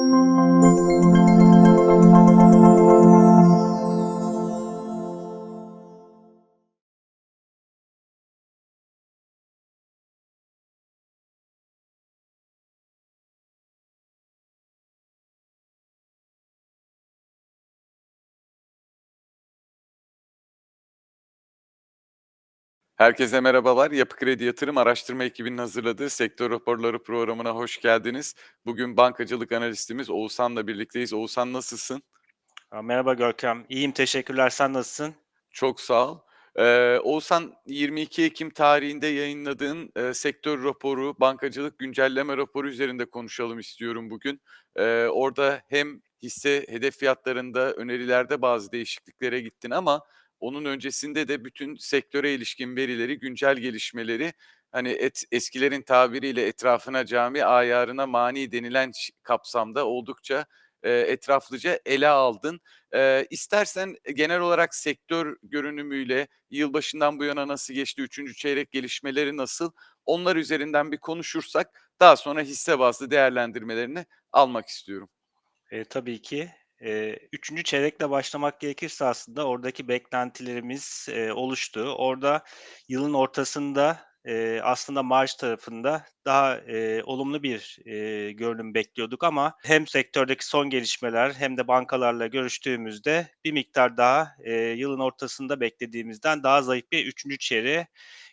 Música Herkese merhabalar. Yapı Kredi Yatırım Araştırma ekibinin hazırladığı Sektör Raporları programına hoş geldiniz. Bugün bankacılık analistimiz Oğuzhan'la birlikteyiz. Oğuzhan nasılsın? Merhaba Görkem. İyiyim, teşekkürler. Sen nasılsın? Çok sağ ol. Eee, Oğuzhan 22 Ekim tarihinde yayınladığın, eee, sektör raporu, bankacılık güncelleme raporu üzerinde konuşalım istiyorum bugün. Eee, orada hem hisse hedef fiyatlarında, önerilerde bazı değişikliklere gittin ama onun öncesinde de bütün sektöre ilişkin verileri, güncel gelişmeleri, hani, et eskilerin tabiriyle "etrafına cami, ayarına mani" denilen kapsamda oldukça, eee, etraflıca ele aldın. Eee, istersen genel olarak sektör görünümüyle yılbaşından bu yana nasıl geçti, 3. çeyrek gelişmeleri nasıl, onlar üzerinden bir konuşursak daha sonra hisse bazlı değerlendirmelerini almak istiyorum. Eee, tabii ki. Eee, 3. çeyrekle başlamak gerekirse aslında oradaki beklentilerimiz, eee, oluştu. Orada yılın ortasında, eee, aslında marj tarafında daha, eee, olumlu bir, eee, görünüm bekliyorduk ama hem sektördeki son gelişmeler hem de bankalarla görüştüğümüzde bir miktar daha, eee, yılın ortasında beklediğimizden daha zayıf bir 3. çeyreğe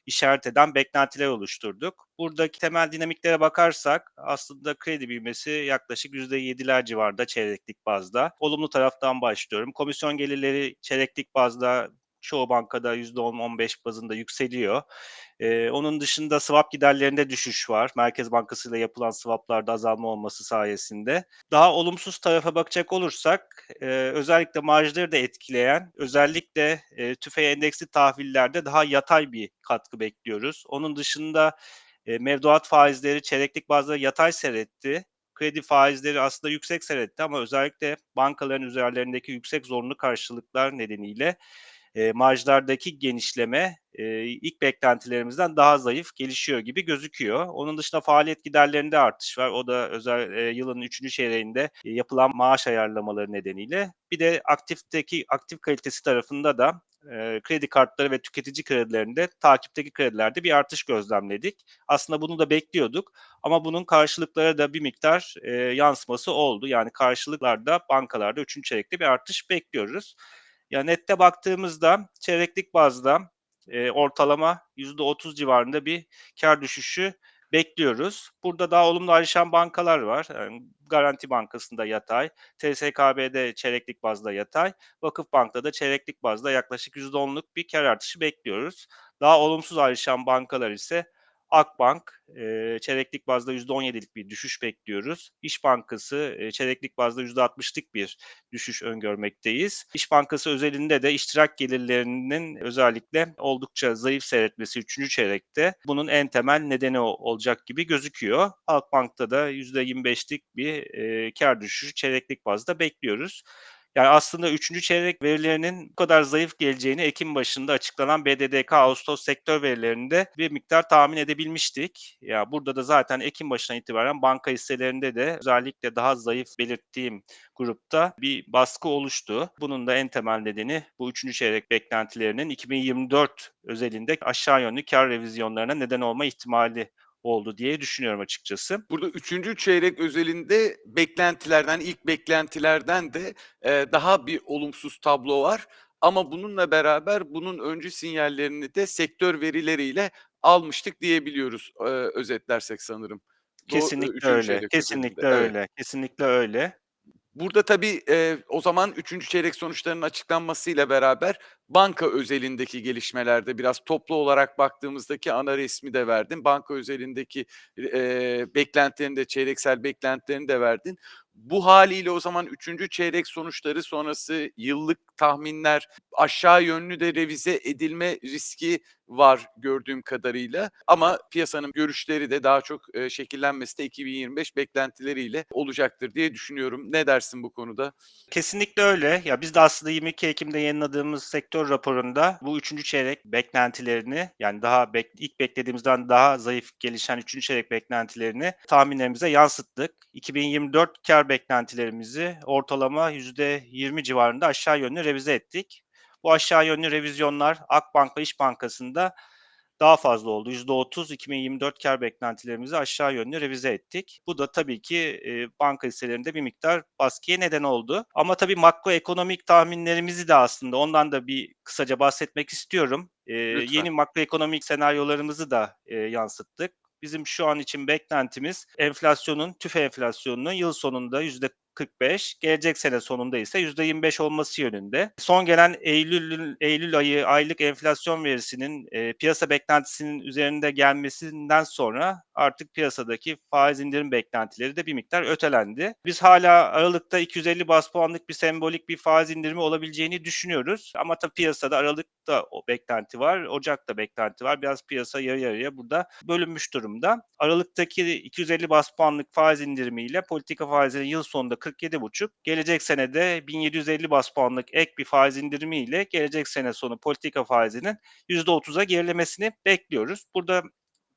işaret eden beklentiler oluşturduk. Buradaki temel dinamiklere bakarsak aslında kredi büyümesi yaklaşık %7'ler civarında çeyreklik bazda. Olumlu taraftan başlıyorum. Komisyon gelirleri çeyreklik bazda çoğu bankada %10-15 bazında yükseliyor. Eee, onun dışında swap giderlerinde düşüş var. Merkez Bankası ile yapılan swap'larda azalma olması sayesinde. Daha olumsuz tarafa bakacak olursak, eee, özellikle marjları da etkileyen, özellikle, eee, TÜFE endeksli tahvillerde daha yatay bir katkı bekliyoruz. Onun dışında, eee, mevduat faizleri çeyreklik bazda yatay seyretti. Kredi faizleri aslında yüksek seyretti ama özellikle bankaların üzerlerindeki yüksek zorunlu karşılıklar nedeniyle, eee, marjlardaki genişleme, eee, ilk beklentilerimizden daha zayıf gelişiyor gibi gözüküyor. Onun dışında faaliyet giderlerinde artış var. O da özel eee, yılın 3. çeyreğinde yapılan maaş ayarlamaları nedeniyle. Bir de aktifteki aktif kalitesi tarafında da, eee, kredi kartları ve tüketici kredilerinde takipteki kredilerde bir artış gözlemledik. Aslında bunu da bekliyorduk ama bunun karşılıklara da bir miktar, eee, yansıması oldu. Yani karşılıklarda bankalarda 3. çeyrekte bir artış bekliyoruz. Ya, nette baktığımızda çeyreklik bazda, eee, ortalama %30 civarında bir kâr düşüşü bekliyoruz. Burada daha olumlu ayrışan bankalar var. Emm, Garanti Bankası'nda yatay, TSKB'de çeyreklik bazda yatay, Vakıfbank'ta da çeyreklik bazda yaklaşık %10'luk bir kâr artışı bekliyoruz. Daha olumsuz ayrışan bankalar ise Akbank, eee, çeyreklik bazda %17'lik bir düşüş bekliyoruz. İş Bankası, eee, çeyreklik bazda %60'lık bir düşüş öngörmekteyiz. İş Bankası özelinde de iştirak gelirlerinin özellikle oldukça zayıf seyretmesi 3. çeyrekte bunun en temel nedeni olacak gibi gözüküyor. Halkbank'ta da %25'lik bir, eee, kâr düşüşü çeyreklik bazda bekliyoruz. Yani, aslında 3. çeyrek verilerinin bu kadar zayıf geleceğini ekim başında açıklanan BDDK ağustos sektör verilerinde bir miktar tahmin edebilmiştik. Ya, burada da zaten ekim başından itibaren banka hisselerinde de özellikle daha zayıf belirttiğim grupta bir baskı oluştu. Bunun da en temel nedeni bu 3. çeyrek beklentilerinin 2024 özelinde aşağı yönlü kâr revizyonlarına neden olma ihtimali oldu diye düşünüyorum açıkçası. Burada 3. çeyrek özelinde beklentilerden, ilk beklentilerden de, eee, daha bir olumsuz tablo var ama bununla beraber bunun öncü sinyallerini de sektör verileriyle almıştık diyebiliyoruz, eee, özetlersek sanırım. Bu, eee, Kesinlikle 3. öyle, kesinlikle Evet. öyle, kesinlikle öyle. Burada tabii, eee, o zaman 3. çeyrek sonuçlarının açıklanmasıyla beraber banka özelindeki gelişmelerde biraz toplu olarak baktığımızdaki ana resmi de verdin. Banka özelindeki, eee, beklentilerini de çeyreksel beklentilerini de verdin. Bu hâliyle o zaman 3. çeyrek sonuçları sonrası yıllık tahminler, aşağı yönlü de revize edilme riski var gördüğüm kadarıyla ama piyasanın görüşleri de daha çok, şekillenmesi de 2025 beklentileriyle olacaktır diye düşünüyorum. Ne dersin bu konuda? Kesinlikle öyle. Ya, biz de aslında 22 Ekim'de yayınladığımız sektör raporunda bu 3. çeyrek beklentilerini, yani daha bek ilk beklediğimizden daha zayıf gelişen 3. çeyrek beklentilerini tahminlerimize yansıttık. 2024 kâr beklentilerimizi ortalama %20 civarında aşağı yönlü revize ettik. Bu aşağı yönlü revizyonlar Akbank ve İş Bankası'nda daha fazla oldu. %30 2024 kâr beklentilerimizi aşağı yönlü revize ettik. Bu da tabii ki, eee, banka hisselerinde bir miktar baskıya neden oldu. Ama tabii makroekonomik tahminlerimizi de aslında ondan da bir kısaca bahsetmek istiyorum. Lütfen. yeni makroekonomik senaryolarımızı da, eee, yansıttık. Bizim şu an için beklentimiz enflasyonun, TÜFE enflasyonunun yıl sonunda %45, gelecek sene sonunda ise %25 olması yönünde. Son gelen Eylül'ün Eylül ayı aylık enflasyon verisinin, eee, piyasa beklentisinin üzerinde gelmesinden sonra artık piyasadaki faiz indirim beklentileri de bir miktar ötelendi. Biz hâlâ aralıkta 250 baz puanlık bir sembolik bir faiz indirimi olabileceğini düşünüyoruz ama tabii piyasada aralıkta o beklenti var, ocakta beklenti var. Biraz piyasa yarı yarıya burada bölünmüş durumda. Aralıktaki 250 baz puanlık faiz indirimiyle politika faizleri yıl sonunda 47,5, gelecek sene de 1750 baz puanlık ek bir faiz indirimiyle gelecek sene sonu politika faizinin %30'a gerilemesini bekliyoruz. Burada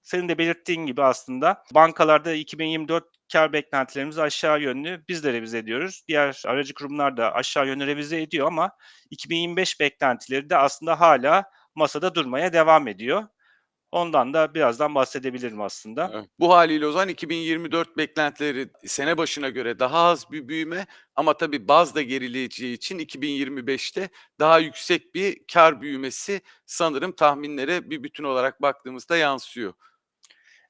senin de belirttiğin gibi aslında bankalarda 2024 kâr beklentilerimizi aşağı yönlü biz de revize ediyoruz. Diğer aracı kurumlar da aşağı yönlü revize ediyor ama 2025 beklentileri de aslında hâlâ masada durmaya devam ediyor. Ondan da birazdan bahsedebilirim aslında. Evet. Bu hâliyle o zaman 2024 beklentileri sene başına göre daha az bir büyüme ama tabii baz da gerileyeceği için 2025'te daha yüksek bir kâr büyümesi sanırım tahminlere bir bütün olarak baktığımızda yansıyor.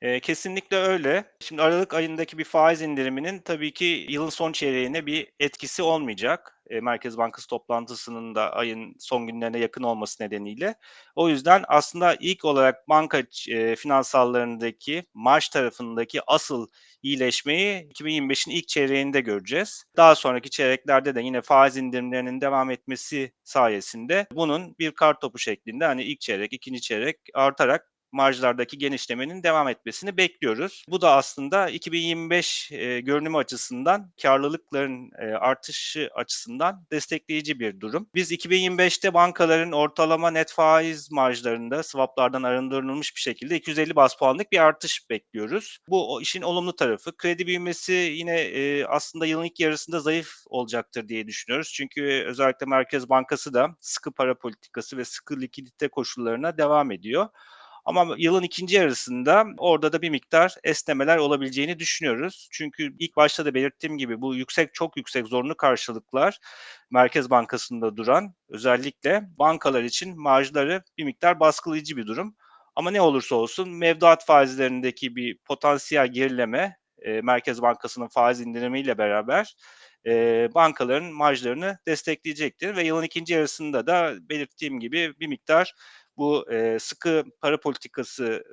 Eee, kesinlikle öyle. Şimdi aralık ayındaki bir faiz indiriminin tabii ki yılın son çeyreğine bir etkisi olmayacak. Eee, Merkez Bankası toplantısının da ayın son günlerine yakın olması nedeniyle. O yüzden aslında ilk olarak banka eee, finansallarındaki marj tarafındaki asıl iyileşmeyi 2025'in ilk çeyreğinde göreceğiz. Daha sonraki çeyreklerde de yine faiz indirimlerinin devam etmesi sayesinde bunun bir kartopu şeklinde, hani, ilk çeyrek, ikinci çeyrek artarak marjlardaki genişlemenin devam etmesini bekliyoruz. Bu da aslında 2025, eee, görünümü açısından kârlılıkların, eee, artışı açısından destekleyici bir durum. Biz 2025'te bankaların ortalama net faiz marjlarında swap'lardan arındırılmış bir şekilde 250 baz puanlık bir artış bekliyoruz. Bu işin olumlu tarafı. Kredi büyümesi yine, eee, aslında yılın ilk yarısında zayıf olacaktır diye düşünüyoruz. Çünkü özellikle Merkez Bankası da sıkı para politikası ve sıkı likidite koşullarına devam ediyor. Ama yılın ikinci yarısında orada da bir miktar esnemeler olabileceğini düşünüyoruz. Çünkü ilk başta da belirttiğim gibi bu yüksek, çok yüksek zorunlu karşılıklar Merkez Bankası'nda duran özellikle bankalar için marjları bir miktar baskılayıcı bir durum. Ama ne olursa olsun mevduat faizlerindeki bir potansiyel gerileme, eee, Merkez Bankası'nın faiz indirimiyle beraber, eee, bankaların marjlarını destekleyecektir ve yılın ikinci yarısında da belirttiğim gibi bir miktar bu, eee, sıkı para politikası,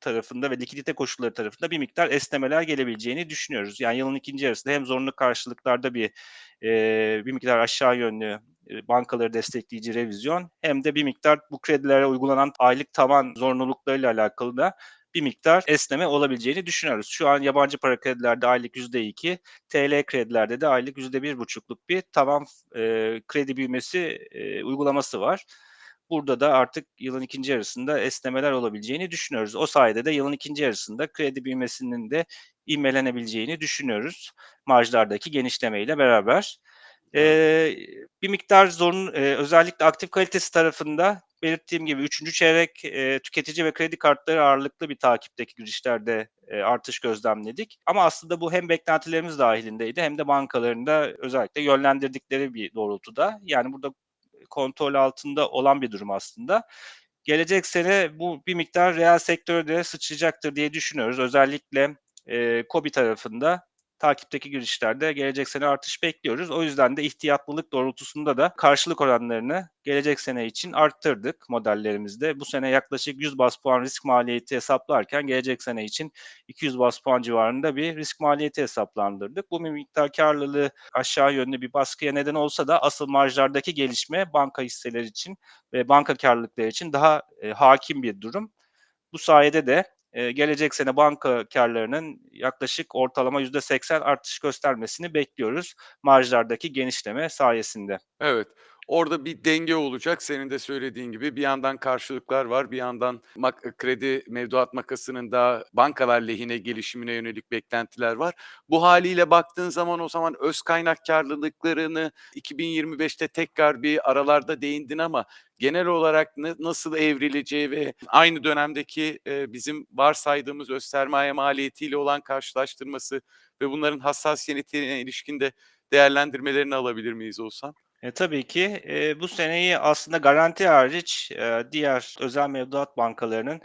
tarafında ve likidite koşulları tarafında bir miktar esnemeler gelebileceğini düşünüyoruz. Yani yılın ikinci yarısında hem zorunlu karşılıklarda bir, eee, bir miktar aşağı yönlü, bankaları destekleyici revizyon hem de bir miktar bu kredilere uygulanan aylık tavan zorunluluklarıyla alakalı da bir miktar esneme olabileceğini düşünüyoruz. Şu an yabancı para kredilerde aylık %2, TL kredilerde de aylık %1,5'luk bir tavan eee, kredi büyümesi, eee, uygulaması var. Burada da artık yılın ikinci yarısında esnemeler olabileceğini düşünüyoruz. O sayede de yılın ikinci yarısında kredi büyümesinin de ivmelenebileceğini düşünüyoruz marjlardaki genişlemeyle beraber. Eee, bir miktar zorun eee, özellikle aktif kalitesi tarafında belirttiğim gibi 3. çeyrek, eee, tüketici ve kredi kartları ağırlıklı bir takipteki girişlerde, eee, artış gözlemledik. Ama aslında bu hem beklentilerimiz dâhilindeydi hem de bankaların da özellikle yönlendirdikleri bir doğrultuda. Yani burada kontrol altında olan bir durum aslında. Gelecek sene bu bir miktar reel sektöre de sıçrayacaktır diye düşünüyoruz. Özellikle, eee, KOBİ tarafında takipteki girişlerde gelecek sene artış bekliyoruz. O yüzden de ihtiyatlılık doğrultusunda da karşılık oranlarını gelecek sene için arttırdık modellerimizde. Bu sene yaklaşık 100 bas puan risk maliyeti hesaplarken gelecek sene için 200 bas puan civarında bir risk maliyeti hesaplandırdık. Bu miktar karlılığı aşağı yönlü bir baskıya neden olsa da asıl marjlardaki gelişme banka hisseleri için ve banka karlılıkları için daha e, hakim bir durum. Bu sayede de e, gelecek sene banka karlarının yaklaşık ortalama %80 artış göstermesini bekliyoruz marjlardaki genişleme sayesinde. Evet. Orada bir denge olacak senin de söylediğin gibi. Bir yandan karşılıklar var, bir yandan mak kredi mevduat makasının da bankalar lehine gelişimine yönelik beklentiler var. Bu hâliyle baktığın zaman o zaman öz kaynak kârlılıklarını 2025'te tekrar bir aralarda değindin ama genel olarak nasıl evrileceği ve aynı dönemdeki, eee, bizim varsaydığımız öz sermaye maliyetiyle olan karşılaştırması ve bunların hassasiyetine ilişkin de değerlendirmelerini alabilir miyiz Oğuzhan? E, tabii ki. Eee, bu seneyi aslında Garanti hariç, eee, diğer özel mevduat bankalarının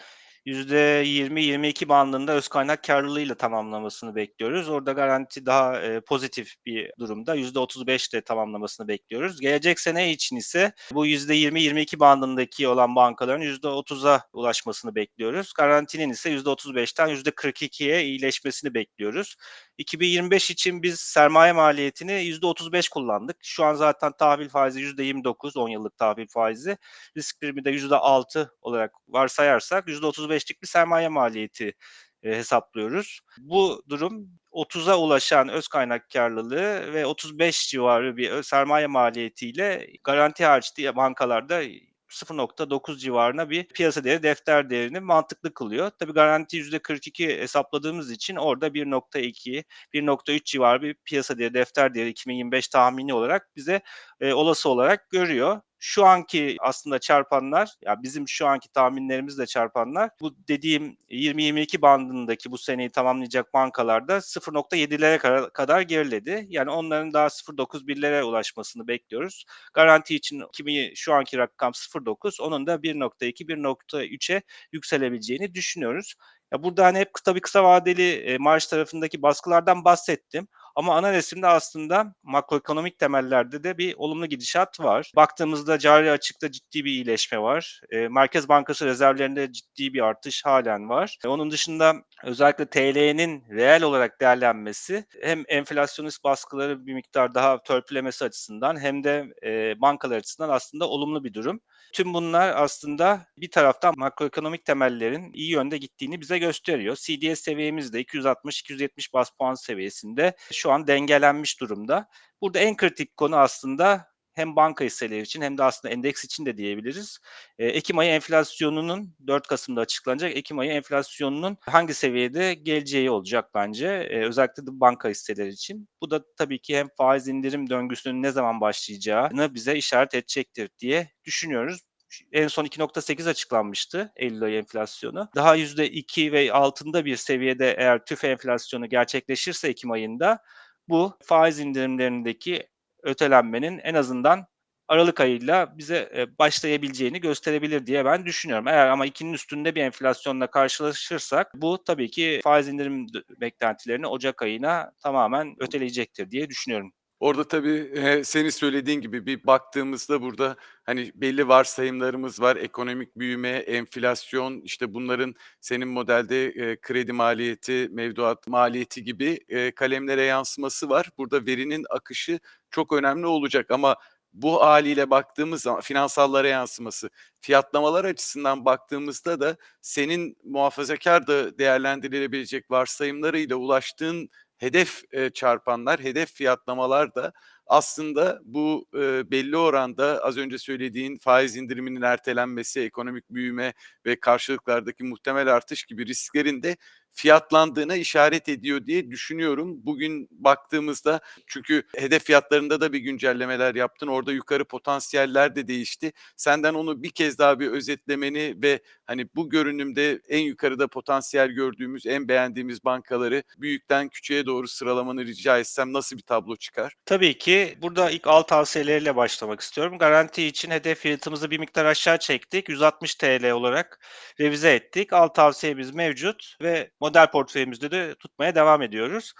%20-22 bandında öz kaynak kârlılığıyla tamamlamasını bekliyoruz. Orada Garanti daha, eee, pozitif bir durumda. %35'le tamamlamasını bekliyoruz. Gelecek sene için ise bu %20-22 bandındaki olan bankaların %30'a ulaşmasını bekliyoruz. Garanti'nin ise %35'ten %42'ye iyileşmesini bekliyoruz. 2025 için biz sermaye maliyetini %35 kullandık. Şu an zaten tahvil faizi %29, 10 yıllık tahvil faizi. Risk primi de %6 olarak varsayarsak %35'lik bir sermaye maliyeti, eee, hesaplıyoruz. Bu durum 30'a ulaşan öz kaynak kârlılığı ve 35 civarı bir sermaye maliyetiyle Garanti diğer bankalarda 0.9 civarına bir piyasa değeri, defter değerini mantıklı kılıyor. Tabii Garanti %42 hesapladığımız için orada 1.2, 1.3 civarı bir piyasa değeri, defter değeri 2025 tahmini olarak bize, eee, olası olarak görüyor. Şu anki aslında çarpanlar, ya bizim şu anki tahminlerimizle çarpanlar bu dediğim 20-22 bandındaki bu seneyi tamamlayacak bankalarda 0.7'lere kara kadar geriledi. Yani onların daha 0.9-1'lere ulaşmasını bekliyoruz. Garanti için kimi şu anki rakam 0.9, onun da 1.2-1.3'e yükselebileceğini düşünüyoruz. Ya, burada, hani, hep tabii kısa vadeli, eee, marj tarafındaki baskılardan bahsettim ama ana resimde aslında makroekonomik temellerde de bir olumlu gidişat var. Baktığımızda cari açıkta ciddi bir iyileşme var. Eee, Merkez Bankası rezervlerinde ciddi bir artış hâlen var. E, onun dışında özellikle TL'nin reel olarak değerlenmesi hem enflasyonist baskıları bir miktar daha törpülemesi açısından hem de, eee, bankalar açısından aslında olumlu bir durum. Tüm bunlar aslında bir taraftan makroekonomik temellerin iyi yönde gittiğini bize gösteriyor. CDS seviyemiz de 260-270 baz puan seviyesinde şu an dengelenmiş durumda. Burada en kritik konu aslında hem banka hisseleri için hem de aslında endeks için de diyebiliriz. Eee, ekim ayı enflasyonunun 4 Kasım'da açıklanacak ekim ayı enflasyonunun hangi seviyede geleceği olacak bence, eee, özellikle de banka hisseleri için. Bu da tabii ki hem faiz indirim döngüsünün ne zaman başlayacağını bize işaret edecektir diye düşünüyoruz. En son 2.8 açıklanmıştı eylül ayı enflasyonu. Daha %2 ve altında bir seviyede eğer TÜF enflasyonu gerçekleşirse ekim ayında bu faiz indirimlerindeki ötelenmenin en azından aralık ayıyla bize, eee, başlayabileceğini gösterebilir diye ben düşünüyorum. Eğer ama 2'nin üstünde bir enflasyonla karşılaşırsak bu tabii ki faiz indirim beklentilerini ocak ayına tamamen öteleyecektir diye düşünüyorum. Orada tabii, eee, senin söylediğin gibi bir baktığımızda burada, hani, belli varsayımlarımız var. Ekonomik büyüme, enflasyon, işte, bunların senin modelde, eee, kredi maliyeti, mevduat maliyeti gibi, eee, kalemlere yansıması var. Burada verinin akışı çok önemli olacak ama bu hâliyle baktığımız zaman finansallara yansıması, fiyatlamalar açısından baktığımızda da senin muhafazakâr da değerlendirilebilecek varsayımlarıyla ulaştığın hedef, eee, çarpanlar, hedef fiyatlamalar da aslında bu, eee, belli oranda az önce söylediğin faiz indiriminin ertelenmesi, ekonomik büyüme ve karşılıklardaki muhtemel artış gibi risklerin de fiyatlandığına işaret ediyor diye düşünüyorum. Bugün baktığımızda çünkü hedef fiyatlarında da bir güncellemeler yaptın. Orada yukarı potansiyeller de değişti. Senden onu bir kez daha bir özetlemeni ve, hani, bu görünümde en yukarıda potansiyel gördüğümüz, en beğendiğimiz bankaları büyükten küçüğe doğru sıralamanı rica etsem nasıl bir tablo çıkar? Tabii ki. Burada ilk al tavsiyeleriyle başlamak istiyorum. Garanti için hedef fiyatımızı bir miktar aşağı çektik. TL 160 olarak revize ettik. Al tavsiyemiz mevcut ve model portföyümüzde de tutmaya devam ediyoruz.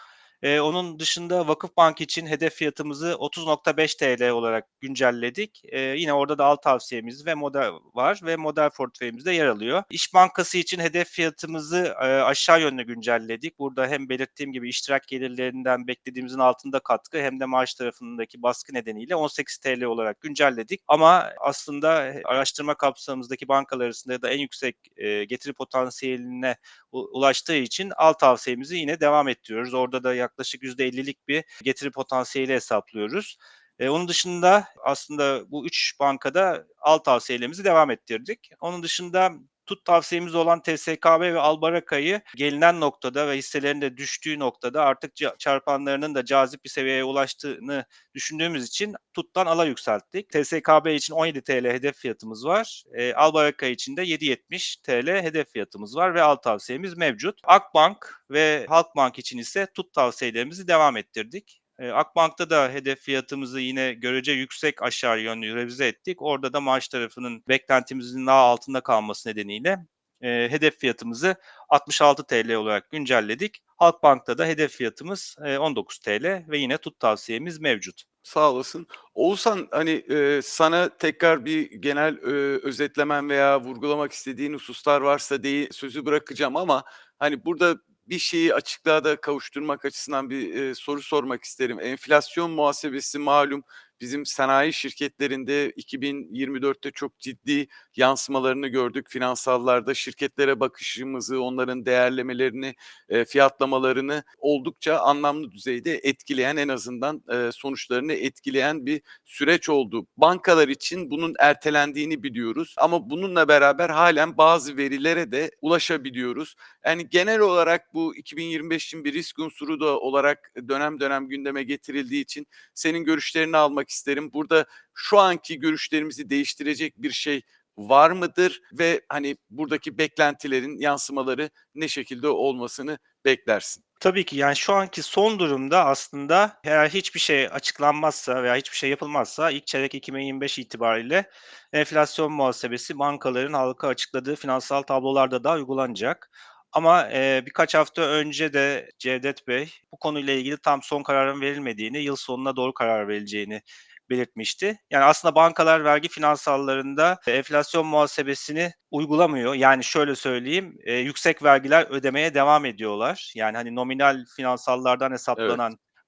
Eee, onun dışında Vakıfbank için hedef fiyatımızı 30.5 TL olarak güncelledik. Eee, yine orada da al tavsiyemiz ve model var ve model portföyümüzde yer alıyor. İş Bankası için hedef fiyatımızı, eee, aşağı yönlü güncelledik. Burada hem belirttiğim gibi iştirak gelirlerinden beklediğimizin altında katkı hem de maaş tarafındaki baskı nedeniyle 18 TL olarak güncelledik. Ama aslında araştırma kapsamımızdaki bankalar arasında da en yüksek, eee, getiri potansiyeline ulaştığı için al tavsiyemizi yine devam ettiriyoruz. Orada da yaklaşık %50'lik bir getiri potansiyeli hesaplıyoruz. Eee, onun dışında aslında bu 3 bankada al tavsiyelerimizi devam ettirdik. Onun dışında tut tavsiyemiz olan TSKB ve Albaraka'yı gelinen noktada ve hisselerin de düştüğü noktada artık ça çarpanlarının da cazip bir seviyeye ulaştığını düşündüğümüz için tuttan ala yükselttik. TSKB için 17 TL hedef fiyatımız var. Eee, Albaraka için de 7.70 TL hedef fiyatımız var ve al tavsiyemiz mevcut. Akbank ve Halkbank için ise tut tavsiyelerimizi devam ettirdik. Eee, Akbank'ta da hedef fiyatımızı yine görece yüksek aşağı yönlü revize ettik. Orada da maaş tarafının beklentimizin daha altında kalması nedeniyle, eee, hedef fiyatımızı 66 TL olarak güncelledik. Halkbank'ta da hedef fiyatımız, eee, 19 TL ve yine tut tavsiyemiz mevcut. Sağ olasın. Oğuzhan, hani, eee, sana tekrar bir genel, eee, özetlemen veya vurgulamak istediğin hususlar varsa deyi sözü bırakacağım ama, hani, burada bir şeyi açıklığa da kavuşturmak açısından bir, eee, soru sormak isterim. Enflasyon muhasebesi malum bizim sanayi şirketlerinde 2024'te çok ciddi yansımalarını gördük. Finansallarda şirketlere bakışımızı, onların değerlemelerini, eee, fiyatlamalarını oldukça anlamlı düzeyde etkileyen, en azından, eee, sonuçlarını etkileyen bir süreç oldu. Bankalar için bunun ertelendiğini biliyoruz ama bununla beraber hâlen bazı verilere de ulaşabiliyoruz. Yani, genel olarak bu 2025 için bir risk unsuru da olarak dönem dönem gündeme getirildiği için senin görüşlerini almak isterim. Burada şu anki görüşlerimizi değiştirecek bir şey var mıdır ve, hani, buradaki beklentilerin yansımaları ne şekilde olmasını beklersin? Tabii ki, yani, şu anki son durumda aslında eğer hiçbir şey açıklanmazsa veya hiçbir şey yapılmazsa ilk çeyrek 2025 itibariyle enflasyon muhasebesi bankaların halka açıkladığı finansal tablolarda da uygulanacak. Ama, eee, birkaç hafta önce de Cevdet Bey bu konuyla ilgili tam son kararın verilmediğini, yıl sonuna doğru karar verileceğini belirtmişti. Yani, aslında bankalar vergi finansallarında enflasyon muhasebesini uygulamıyor. Yani, şöyle söyleyeyim, eee, yüksek vergiler ödemeye devam ediyorlar. Yani, hani, nominal finansallardan Evet.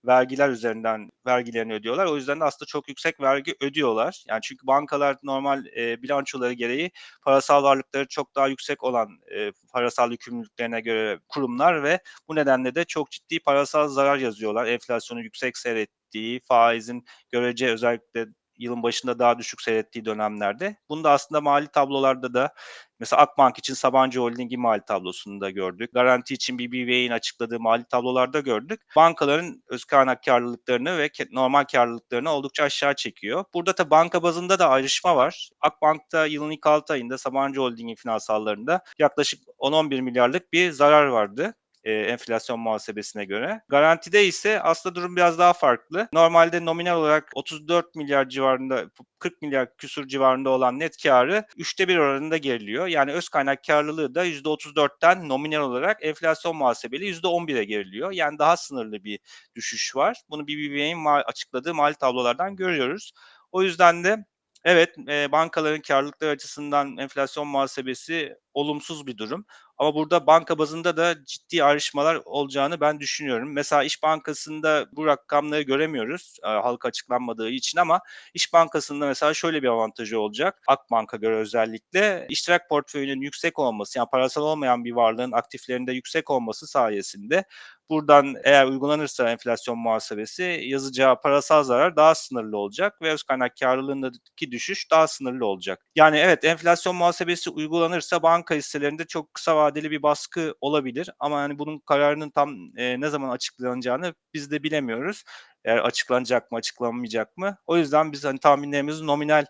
Vergiler üzerinden vergilerini ödüyorlar. O yüzden de aslında çok yüksek vergi ödüyorlar. Yani, çünkü bankalar normal, eee, bilançoları gereği parasal varlıkları çok daha yüksek olan, eee, parasal yükümlülüklerine göre kurumlar ve bu nedenle de çok ciddi parasal zarar yazıyorlar. Enflasyonun yüksek seyrettiği, faizin görece özellikle yılın başında daha düşük seyrettiği dönemlerde. Bunu da aslında mali tablolarda da mesela Akbank için Sabancı Holding'in mali tablosunda gördük. Garanti için BBVA'nin açıkladığı mali tablolarda gördük. Bankaların öz kaynak kârlılıklarını ve normal kârlılıklarını oldukça aşağı çekiyor. Burada tabii banka bazında da ayrışma var. Akbank'ta yılın ilk 6 ayında Sabancı Holding'in finansallarında yaklaşık 10-11 milyarlık bir zarar vardı eee, enflasyon muhasebesine göre. Garantide ise aslında durum biraz daha farklı. Normalde nominal olarak 34 milyar civarında, 40 milyar küsur civarında olan net kârı 3'te 1 oranında geriliyor. Yani öz kaynak kârlılığı da %34'ten nominal olarak enflasyon muhasebeli %11'e geriliyor. Yani daha sınırlı bir düşüş var. Bunu BBVA'nin açıkladığı mali tablolardan görüyoruz. O yüzden de evet, eee, bankaların kârlılıkları açısından enflasyon muhasebesi olumsuz bir durum. Ama burada banka bazında da ciddi ayrışmalar olacağını ben düşünüyorum. Mesela İş Bankası'nda bu rakamları göremiyoruz, eee, halka açıklanmadığı için ama İş Bankası'nda mesela şöyle bir avantajı olacak, Akbank'a göre özellikle iştirak portföyünün yüksek olması, yani parasal olmayan bir varlığın aktiflerinde yüksek olması sayesinde buradan eğer uygulanırsa enflasyon muhasebesi yazacağı parasal zarar daha sınırlı olacak ve öz kaynak kârlılığındaki düşüş daha sınırlı olacak. Yani evet, enflasyon muhasebesi uygulanırsa banka hisselerinde çok kısa vadeli bir baskı olabilir ama, hani, bunun kararının tam, eee, ne zaman açıklanacağını biz de bilemiyoruz. Eğer açıklanacak mı, açıklanmayacak mı? O yüzden biz, hani, tahminlerimizi nominal,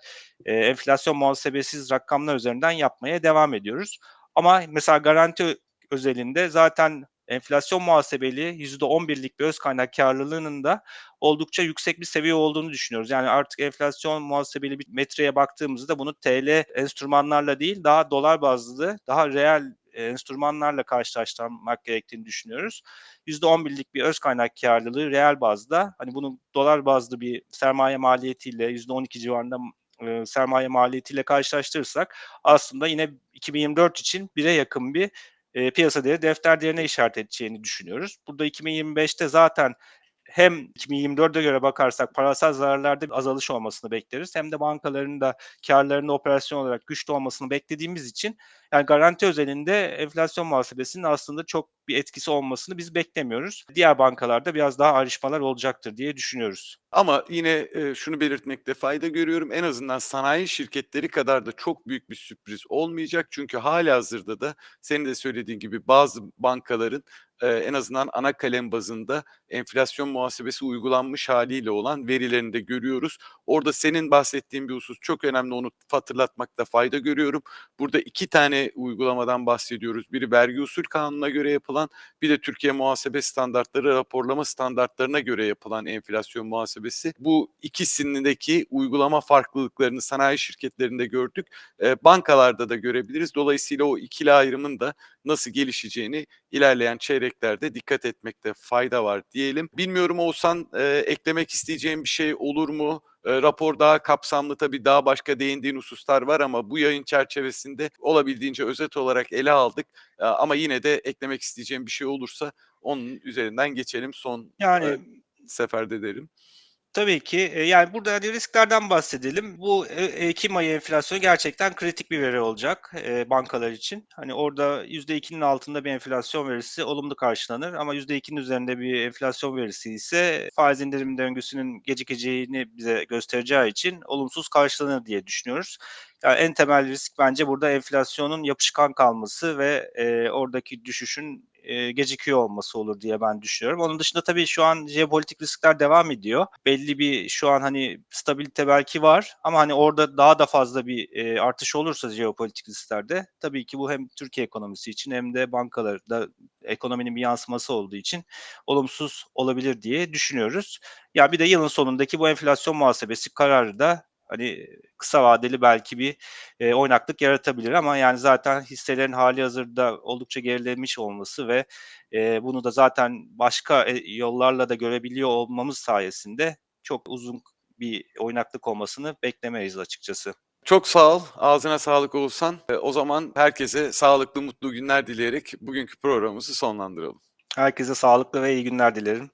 eee, enflasyon muhasebesiz rakamlar üzerinden yapmaya devam ediyoruz. Ama mesela Garanti özelinde zaten enflasyon muhasebeli %11'lik bir öz kaynak kârlılığının da oldukça yüksek bir seviye olduğunu düşünüyoruz. Yani artık enflasyon muhasebeli bir metreye baktığımızda bunu TL enstrümanlarla değil, daha dolar bazlı, daha reel enstrümanlarla karşılaştırmak gerektiğini düşünüyoruz. %11'lik bir öz kaynak kârlılığı reel bazda, hani bunun dolar bazlı bir sermaye maliyetiyle %12 civarında eee, sermaye maliyetiyle karşılaştırırsak aslında yine 2024 için 1'e yakın bir eee, piyasa değeri defter değerine işaret edeceğini düşünüyoruz. Burada 2025'te zaten hem 2024'e göre bakarsak parasal zararlarda bir azalış olmasını bekleriz hem de bankaların da kârlarında operasyon olarak güçlü olmasını beklediğimiz için yani garanti özelinde enflasyon muhasebesinin aslında çok bir etkisi olmasını biz beklemiyoruz. Diğer bankalarda biraz daha ayrışmalar olacaktır diye düşünüyoruz. Ama yine, eee, şunu belirtmekte fayda görüyorum. En azından sanayi şirketleri kadar da çok büyük bir sürpriz olmayacak. Çünkü hâlihazırda da senin de söylediğin gibi bazı bankaların, eee, en azından ana kalem bazında enflasyon muhasebesi uygulanmış hâliyle olan verilerini de görüyoruz. Orada senin bahsettiğin bir husus çok önemli, onu hatırlatmakta fayda görüyorum. Burada 2 tane uygulamadan bahsediyoruz. Biri vergi usul kanununa göre yapılan, bir de Türkiye Muhasebe Standartları raporlama standartlarına göre yapılan enflasyon muhasebesi. Bu ikisindeki uygulama farklılıklarını sanayi şirketlerinde gördük. Eee, bankalarda da görebiliriz. Dolayısıyla o ikili ayrımın da nasıl gelişeceğini ilerleyen çeyreklerde dikkat etmekte fayda var diyelim. Bilmiyorum Oğuzhan, eee, eklemek isteyeceğin bir şey olur mu? Eee, rapor daha kapsamlı tabii daha başka değindiğin hususlar var ama bu yayın çerçevesinde olabildiğince özet olarak ele aldık. Eee, ama yine de eklemek isteyeceğin bir şey olursa onun üzerinden geçelim son, Yani eee, seferde derim. Tabii ki. Eee, yani burada, hani, risklerden bahsedelim. Bu e ekim ayı enflasyonu gerçekten kritik bir veri olacak, eee, bankalar için. Hani, orada %2'nin altında bir enflasyon verisi olumlu karşılanır ama %2'nin üzerinde bir enflasyon verisi ise faiz indirim döngüsünün gecikeceğini bize göstereceği için olumsuz karşılanır diye düşünüyoruz. Ya, en temel risk bence burada enflasyonun yapışkan kalması ve, eee, oradaki düşüşün, eee, gecikiyor olması olur diye ben düşünüyorum. Onun dışında tabii şu an jeopolitik riskler devam ediyor. Belli bir şu an, hani, stabilite belki var ama, hani, orada daha da fazla bir, eee, artış olursa jeopolitik risklerde tabii ki bu hem Türkiye ekonomisi için hem de bankalarda ekonominin bir yansıması olduğu için olumsuz olabilir diye düşünüyoruz. Ya, bir de yılın sonundaki bu enflasyon muhasebesi kararı da, hani, kısa vadeli belki bir, eee, oynaklık yaratabilir ama yani zaten hisselerin hâlihazırda oldukça gerilemiş olması ve, eee, bunu da zaten başka, eee, yollarla da görebiliyor olmamız sayesinde çok uzun bir oynaklık olmasını beklemeyiz açıkçası. Çok sağ ol. Ağzına sağlık Oğuzhan. Eee, o zaman herkese sağlıklı, mutlu günler dileyerek bugünkü programımızı sonlandıralım. Herkese sağlıklı ve iyi günler dilerim.